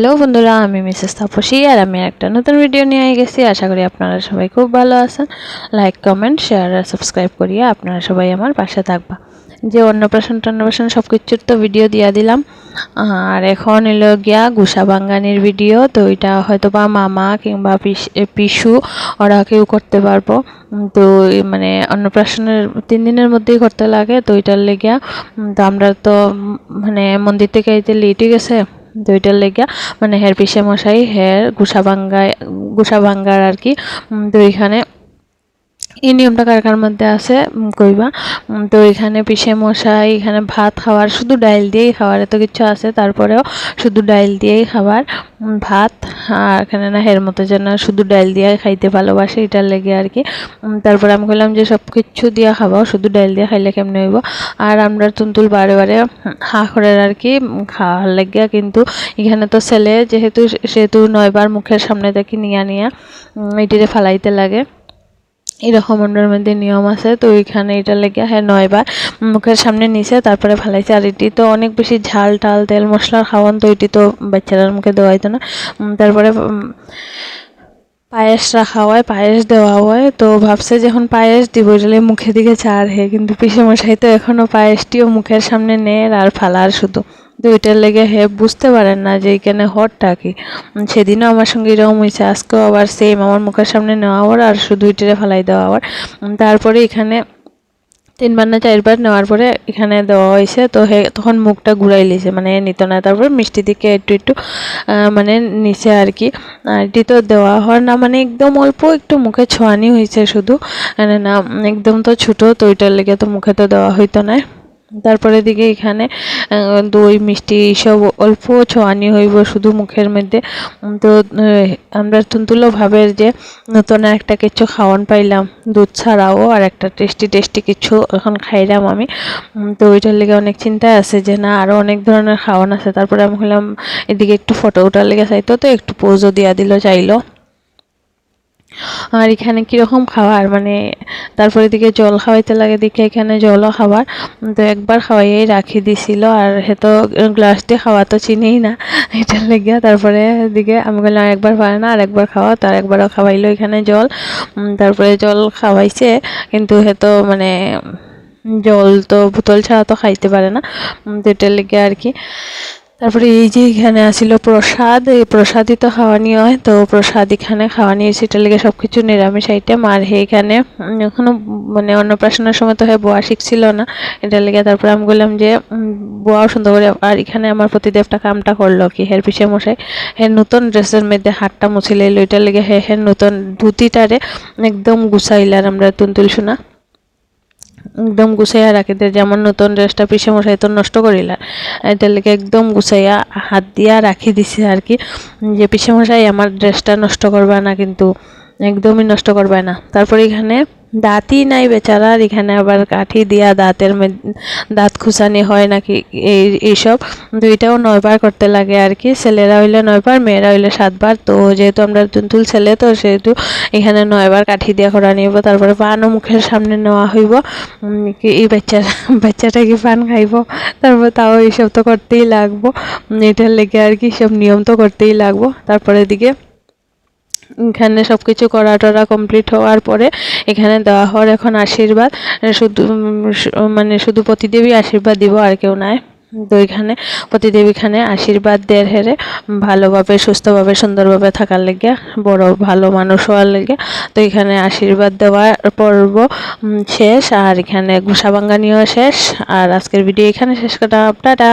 Hello বন্ধুরা, আমি Mrs Tapasi আর আমি একটা নতুন ভিডিও নিয়ে গেছি। আশা করি আপনারা সবাই খুব ভালো আছেন। লাইক কমেন্ট শেয়ার আর সাবস্ক্রাইব করিয়ে আপনারা সবাই আমার পাশে থাকবা। যে অন্নপ্রাশন টন্নপ্রাশন সব কিছুর তো ভিডিও দিয়া দিলাম। আর এখন এলো গিয়া গুসা বাঙ্গানির ভিডিও তো এটা হয়তো বা মামা কিংবা পিসু ওরা কেউ করতে পারব। তো মানে অন্নপ্রাশনের তিন দিনের মধ্যেই করতে লাগে, তো এটার লেগিয়া তো আমরা তো মানে মন্দির থেকে এই যে লেটে গেছে। দুইটার লেগা মানে হেয়ার পিসে মশাই, হেয়ার, গুসা ভাঙ্গায়, গুসা ভাঙ্গার আর কি তো এখানে এই নিয়মটা কার কার মধ্যে আছে? কইবা। তো এখানে পিসে মশাই, এখানে ভাত খাওয়ার শুধু ডাইল দিয়েই খাওয়ার এত কিছু আছে। তারপরেও শুধু ডাইল দিয়েই খাবার ভাত, আর এখানে না হের মতো যেন শুধু ডাইল দিয়ে খাইতে ভালোবাসে, এটার লেগে আর কি। তারপরে আমি বললাম যে সব কিছু দিয়ে খাব, শুধু ডাইল দিয়ে খাইলে কেমনে হইব? আর আমরা তুনতুল বারে বারে হা করে আর কি খাওয়ার লেগে কিন্তু এখানে তো ছেলে, যেহেতু সেহেতু নয়বার মুখের সামনে দেখি নিয়া নিয়া এটিরে ফালাইতে লাগে। এরকম অন্যের মধ্যে নিয়ম আছে, তো ওইখানে এটা লেগে হ্যাঁ নয়বার। মুখের সামনে নিচে তারপরে ফালাইছে। আর এটি তো অনেক বেশি ঝাল টাল, তেল মশলা খাওয়ান, তো এটি তো বাচ্চারার মুখে দেওয়া হইতো না। তারপরে পায়েস রাখা হয়, পায়েস দেওয়া হয়। তো ভাবছে যখন পায়েস দিব এটালে মুখে দিকে চার হে কিন্তু পিসে মশাই তো এখনও পায়েসটিও মুখের সামনে নেয় আর ফালার শুধু। তো ওইটার লেগে হে বুঝতে পারেন না যে এখানে হটটা কি। সেদিনও আমার সঙ্গে এরকম হয়েছে, আজকেও আবার সেম আমার মুখের সামনে নেওয়া আর শুধু ওইটারে ফালাই দেওয়া হওয়ার তারপরে এখানে তিনবার না চারবার নেওয়ার পরে এখানে দেওয়া হয়েছে তো হে তখন মুখটা ঘুরাই লিছে মানে নিত না তারপর মিষ্টি দিকে একটু একটু মানে নিচে আর কি। আর এটি তো দেওয়া হয় না মানে একদম অল্প একটু মুখে ছোঁয়ানি হয়েছে শুধু। মানে না, একদম তো ছোটো, তো ওইটার লেগে তো মুখে তো দেওয়া হইতো না তারপরে দিকে এখানে দই, মিষ্টি এইসব অল্প ছোঁয়ানি হইব শুধু মুখের মধ্যে। তো আমরা ভাবের যে নতুন একটা কিছু খাওয়ান পাইলাম, দুধ ছাড়াও আর একটা টেস্টি টেস্টি কিছু এখন খাইলাম আমি। তো ওইটার লেগে অনেক চিন্তায় আছে যে না আরও অনেক ধরনের খাওয়ান আছে। তারপরে আমি বললাম এদিকে একটু ফটো ওঠার লেগে চাইতো, তো একটু পোজও দিয়া দিল, চাইলো। আর এখানে কীরকম খাবার? মানে তারপরে দিকে জল খাওয়াইতে লাগে, দেখে এখানে জলও খাবার। তো একবার খাওয়াইয়াই রাখি দিছিল, আর হে তো গ্লাস দিয়ে খাওয়া তো চিনিই না। এটার লেগে তারপরে দিকে আমি বললাম, একবার পারে না, আর একবার খাওয়া তার একবারও খাওয়াইলো এখানে জল। তারপরে জল খাওয়াইছে, কিন্তু হে তো মানে জল তো বোতল ছাড়া তো খাইতে পারে না। তো এটার লেগে আর কি। তারপরে এই যে এখানে আসিল প্রসাদ, এই প্রসাদই তো খাওয়া নিয়ে হয় তো প্রসাদ এখানে খাওয়ানি সেটা লেগে সব কিছু নিরামিষ আইটেম আর এখানে এখনও মানে অন্নপ্রাশনের সময় তো হ্যাঁ বোয়া শিখছিল না, এটা লেগে তারপরে আমি বললাম যে বোয়াও সুন্দর করে, আর এখানে আমার প্রতিদেবটা কামটা করল কি, হের পিছিয়ে মশাই হ্যাঁ নতুন ড্রেসের মধ্যে হাতটা মুছিলে এলো এটার লেগে হ্যাঁ হ্যাঁ নতুন ধুতিটারে একদম গুছাইলার আমরা তুনতুল শোনা একদম গুছাইয়া রাখি দে যেমন নতুন ড্রেসটা পিসে মশাই তো নষ্ট করিলা, এটার লেগে একদম গুছাইয়া হাত দিয়া রাখি দিছে আর কি যে পিসে মশাই আমার ড্রেসটা নষ্ট করবা না কিন্তু, একদমই নষ্ট করবে না। তারপর এখানে দাঁতই নাই বেচারার এখানে আবার কাঠি দিয়া দাঁতের দাঁত খুসানি হয় নাকি এই, এইসব। দুইটাও নয়বার করতে লাগে আর কি। ছেলেরা হইলে নয়বার, মেয়েরা হইলে সাতবার। তো যেহেতু আমরা তুলতুল ছেলে, তো সেহেতু এখানে নয়বার কাঠি দিয়া করা নিব, তারপরে পানও মুখের সামনে নেওয়া হইব। কি এই বাচ্চা বাচ্চাটা কি পান খাইব? তারপর তাও এইসব তো করতেই লাগবো। এটার লেগে আর কি সব নিয়ম তো করতেই লাগবো। তারপরে দিকে এখানে সব কিছু করা টরা কমপ্লিট হওয়ার পরে এখানে দেওয়া হওয়ার এখন আশীর্বাদ, শুধু মানে শুধু প্রতিদেবী আশীর্বাদ দিব আর কেউ নাই। তো এখানে প্রতিদেবীখানে আশীর্বাদ দের হেরে ভালোভাবে, সুস্থভাবে, সুন্দরভাবে থাকার লেগে, বড় ভালো মানুষ হওয়ার লেগে তো এখানে আশীর্বাদ দেওয়ার পর্ব শেষ। আর এখানে ঘুষা ভাঙ্গানিও শেষ। আর আজকের ভিডিও এখানে শেষ করা। টাটা!